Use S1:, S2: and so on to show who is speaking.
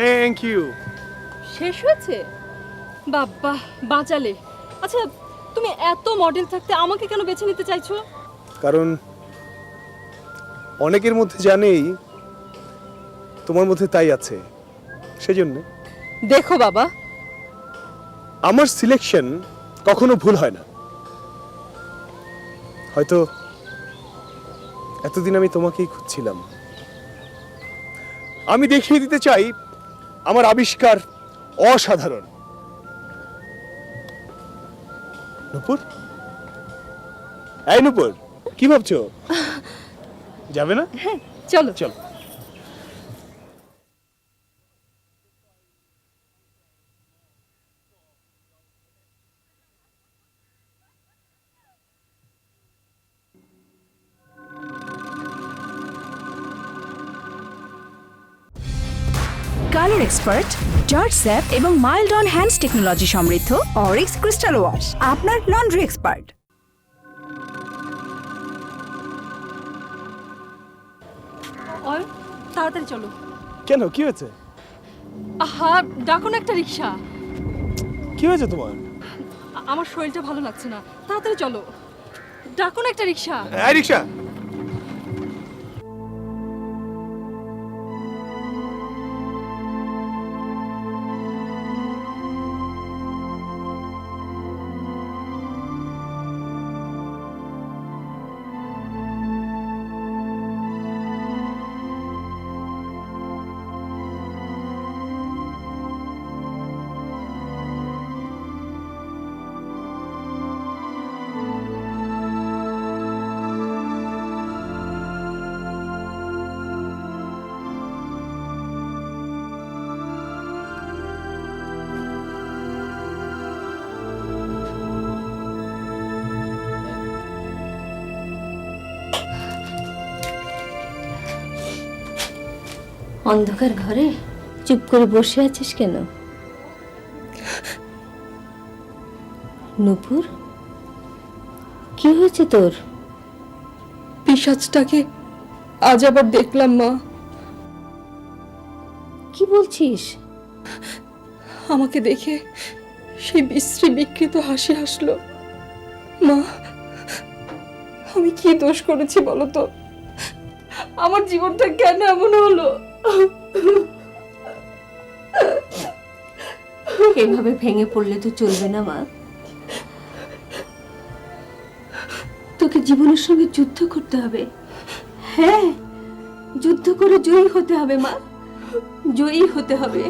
S1: Thank you
S2: শেষ হয়েছে? বাবা বাঁচালে। আচ্ছা তুমি এত মডেল থাকতে আমাকে কেন বেছে নিতে চাইছো?
S1: কারণ অনেকের মধ্যে জানেই তোমার মধ্যে তাই আছে। সেজন্য
S2: দেখো বাবা।
S1: আমার সিলেকশন কখনো ভুল হয় না। হয়তো এতদিন আমি তোমাকেই খুঁজছিলাম। আমি দেখিয়ে দিতে চাই আমার আবিষ্কার অসাধারণ। নুপুর? এই নুপুর কি ভাবছ? যাবে না?
S2: চলো।
S1: চল।
S3: কালার এক্সপার্ট জর্জ স্যাপ এবং মাইল্ড অন হ্যান্ডস টেকনোলজি সমৃদ্ধ অরিক্স ক্রিস্টাল ওয়াশ আপনার লন্ড্রি এক্সপার্ট।
S2: অয়ন তাড়াতাড়ি চলো।
S1: কেন কি হয়েছে?
S2: আহা ডাকো না একটা রিক্সা।
S1: কি হয়েছে তোমার?
S2: আমার শরীরটা ভালো লাগছে না। তাড়াতাড়ি চলো। ডাকো না একটা রিক্সা।
S1: এই রিক্সা!
S4: অন্ধকার ঘরে চুপ করে বসে আছিস কেন? নুপুর কি হয়েছে তোর?
S2: পিসাজটাকে আজ আবার দেখলাম মা।
S4: কি বলছিস?
S2: আমাকে দেখে সেই বিশ্রী বিকৃত হাসি হাসলো। মা আমি কি দোষ করেছি বলো তো? আমার জীবনটা কেন এমন হলো?
S4: এভাবে ভেঙে পড়লে তো চলবে না, মা। তোকে জীবনের সঙ্গে যুদ্ধ করতে হবে। হ্যাঁ যুদ্ধ করে জয়ী হতে হবে, মা। জয়ী হতে হবে।